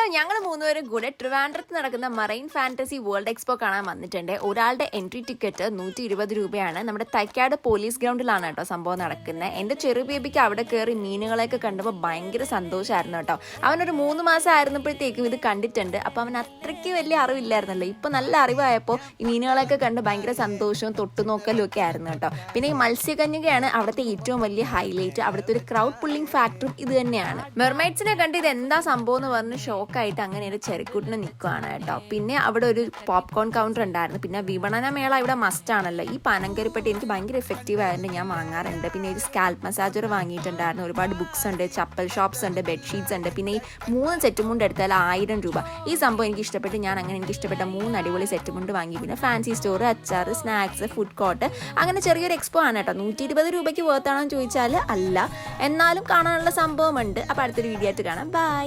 Hello ഞങ്ങൾ മൂന്നുപേരും കൂടെ ട്രിവാൻഡ്രത്ത് നടക്കുന്ന മറൈൻ ഫാന്റസി വേൾഡ് എക്സ്പോ കാണാൻ വന്നിട്ടുണ്ട്. ഒരാളുടെ എൻട്രി ടിക്കറ്റ് നൂറ്റി ഇരുപത് രൂപയാണ്. നമ്മുടെ തൈക്കാട് പോലീസ് ഗ്രൗണ്ടിലാണ് കേട്ടോ സംഭവം നടക്കുന്നത് എന്റെ ചെറു ബേബിക്ക് അവിടെ കയറി മീനുകളെയൊക്കെ കണ്ടപ്പോൾ ഭയങ്കര സന്തോഷമായിരുന്നു കേട്ടോ. അവനൊരു മൂന്ന് മാസം ആയിരുന്നപ്പോഴത്തേക്കും ഇത് കണ്ടിട്ടുണ്ട്. അപ്പോൾ അവൻ അത്രയ്ക്ക് വലിയ അറിവില്ലായിരുന്നല്ലോ. ഇപ്പൊ നല്ല അറിവായപ്പോൾ ഈ മീനുകളെയൊക്കെ കണ്ട് ഭയങ്കര സന്തോഷവും തൊട്ടുനോക്കലും ഒക്കെ ആയിരുന്നു കേട്ടോ. പിന്നെ ഈ മത്സ്യകന്യകയാണ് അവിടുത്തെ ഏറ്റവും വലിയ ഹൈലൈറ്റ് അവിടുത്തെ ഒരു ക്രൗഡ് പുള്ളിംഗ് ഫാക്ടറും ഇത് തന്നെയാണ്. മെർമൈഡ്സിനെ കണ്ട് ഇത് എന്താ സംഭവം എന്ന് പറഞ്ഞ് ഷോക്കായിട്ട് അങ്ങനെ ഒരു ചെറുക്കൂട്ടിന് നിൽക്കുകയാണ് കേട്ടോ. പിന്നെ അവിടെ ഒരു പോപ്കോൺ കൗണ്ടർ ഉണ്ടായിരുന്നു. പിന്നെ വിപണന മേള ഇവിടെ മസ്റ്റ് ആണല്ലോ. ഈ പനങ്കരിപ്പെട്ടി എനിക്ക് ഭയങ്കര എഫക്റ്റീവ് ആയതുകൊണ്ട് ഞാൻ വാങ്ങാറുണ്ട്. പിന്നെ ഒരു സ്കാൽപ്പ് മസാജർ വാങ്ങിയിട്ടുണ്ടായിരുന്നു. ഒരുപാട് ബുക്സ് ഉണ്ട് ചപ്പൽ ഷോപ്സ് ഉണ്ട് ബെഡ്ഷീറ്റ്സ് ഉണ്ട്. പിന്നെ ഈ മൂന്ന് സെറ്റ് മുണ്ട് എടുത്താൽ ആയിരം രൂപ. ഈ സംഭവം എനിക്ക് ഇഷ്ടപ്പെട്ട് ഞാൻ അങ്ങനെ എനിക്ക് ഇഷ്ടപ്പെട്ട മൂന്ന് അടിപൊളി സെറ്റ് മുണ്ട് വാങ്ങി. പിന്നെ ഫാൻസി സ്റ്റോർ അച്ചാർ സ്നാക്സ് ഫുഡ് കോർട്ട് അങ്ങനെ ചെറിയൊരു എക്സ്പോ ആണ് കേട്ടോ. നൂറ്റി ഇരുപത് രൂപയ്ക്ക് വേർത്താണോ ചോദിച്ചാൽ അല്ല. എന്നാലും കാണാനുള്ള സംഭവമുണ്ട്. അപ്പോൾ അടുത്തൊരു വീഡിയോ ആയിട്ട് കാണാം. ബൈ